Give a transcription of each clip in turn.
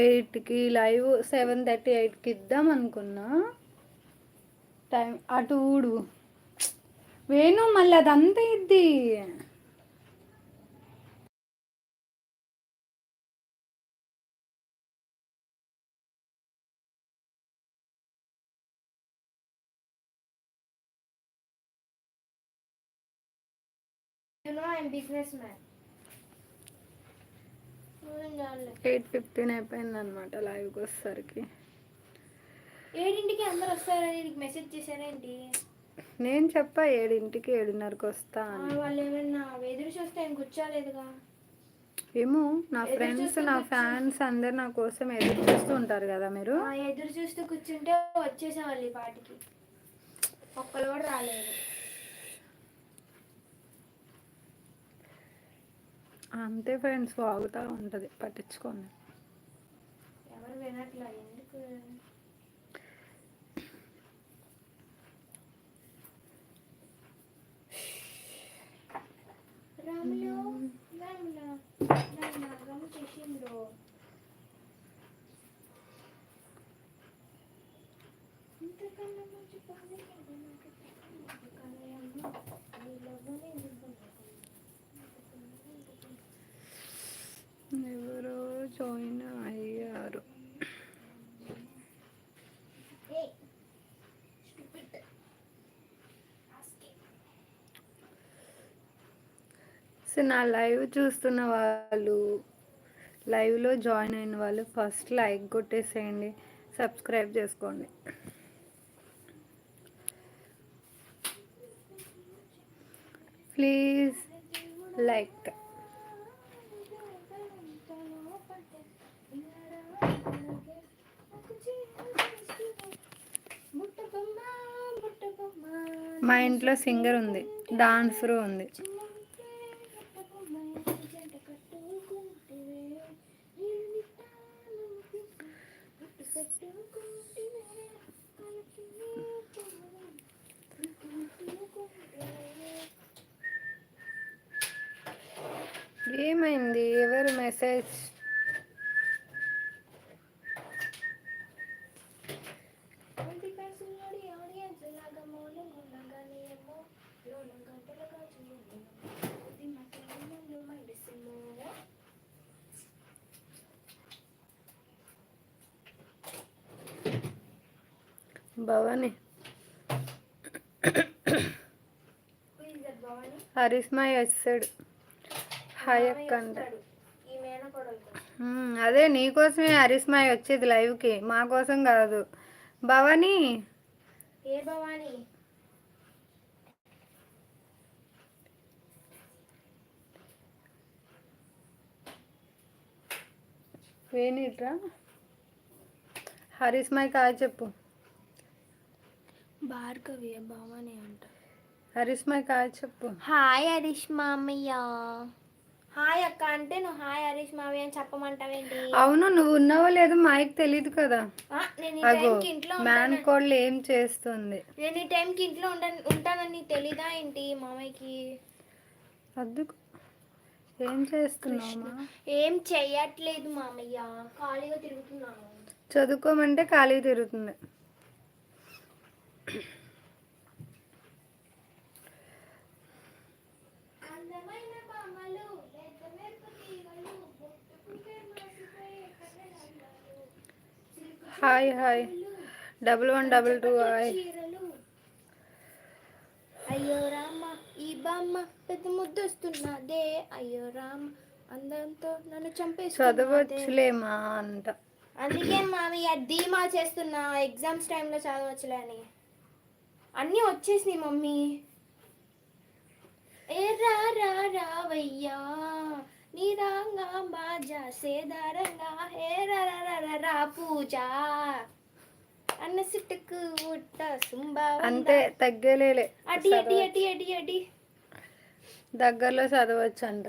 ఎయిట్కి live seven thirty ఎయిట్కి ఇద్దాం అనుకున్నా. టైం అటు ఊడు. వేణు మళ్ళీ అదంతా ఇద్ది. You know I'm businessman. Eight fifteen అయిపోయింది అనమాట లైవ్కి వచ్చేసరికి. ఏడింటికి అందరు వస్తారని నీకు మెసేజ్ చేశారేంటి నేను చెప్పా ఏడింటికి ఏడున్నరకి వస్తా వాళ్ళు ఏమన్నా ఎదురు చూస్తే ఆయన కూర్చోలేదుగా? ఏమో నా ఫ్రెండ్స్ నా. ఫ్యాన్స్ అందరు నా కోసం ఎదురు చూస్తూ ఉంటారు కదా మీరు? ఎదురు చూస్తూ కూర్చుంటే వచ్చేసేవాళ్ళు ఈ పాటికి. ఒక్కరు కూడా రాలేదు. అంతే ఫ్రెండ్స్ వాగుతూ ఉంటుంది పట్టించుకోండి ఎవరు వినట్లా? ఎందుకు? రాములు రాములు నాన్న గమ్ము ఇంతకన్నా మంచి పని నాకు తెలియదు. కానీ అమ్మ, నీ లవ్వునే నింపుకున్నాను. ఎవరో జాయిన్ అయ్యారు. సో నా లైవ్ చూస్తున్న వాళ్ళు లైవ్లో జాయిన్ అయిన వాళ్ళు ఫస్ట్ లైక్ కొట్టేసేయండి సబ్స్క్రైబ్ చేసుకోండి. Please like. మా ఇంట్లో సింగర్ ఉంది డాన్సర్ ఉంది. ఏమైంది? ఎవరు మెసేజ్ భవాని. హరిస్మాయ్ వచ్చాడు హాయ్ అక్క అదే నీకోసమే హరిస్మాయ్ వచ్చేది లైవ్కి మా కోసం కాదు. భవాని. ఏ భవాని? వేణిట్రా హరిస్మాయ్ కాదు చెప్పు. భార్గవి భవాని అంట. హరిస్మాయ్ కాదు చెప్పు. హాయ్ హరీష్ మామయ్య హాయ్ అక్క అంటే నువ్వు హాయ్ హరీష్ మామయ్య అని చెప్పమంటావేంటి? అవును నువ్వు ఉన్నావో లేదో మాకు తెలియదు కదా. ఆ, నేను ఈ అగో టైంకి ఇంట్లో మ్యాన్ ఉంటాను కోళ్ళు ఏం చేస్తుంది? నేను ఈ టైంకి ఇంట్లో ఉంటాను ఉంటానని తెలీదా ఏంటి మామయ్యకి? అద్దుకు. ఏం చేస్తున్నావమ్మా ఏం చెయ్యట్లేదు మామయ్య. ఖాళీగా తిరుగుతున్నాను. చదువుకోమంటే ఖాళీ తిరుగుతుంది. Hi hi. Double one double two hi. అయ్యో రామ ఈ బామ్మ పెద్ద ముద్దొస్తున్నదే. అయ్యో రామ అందంతో నన్ను చంపేస్తున్నదే. చదవచ్చులేమా అంట. అందుకే మామయ్య ధీమా చేస్తున్నా. ఎగ్జామ్స్ టైంలో చదవచ్చులే అని. అన్నీ వచ్చేసినాయి మమ్మీ. ఏ రా రా రావయ్యా. నీ రాంగా బాజా సేదారంగా హే రా రా రా రా పూజ. అన్న సిట్టుకు ఉట్ట సుంబా అంతే తగ్గలేలే. అడి అడి అడి అడి అడి. దగ్గరలో చదవచ్చు అంట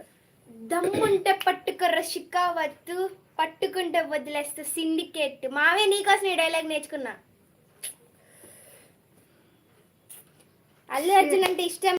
దమ్ముంటే పట్టుకుర్ర షికావత్తు పట్టుకుంటే వదిలేస్తే సిండికేట్. మావే నీకోసం ఈ డైలాగ్ నేర్చుకున్నా. అల్లు అర్జున్ అంటే ఇష్టం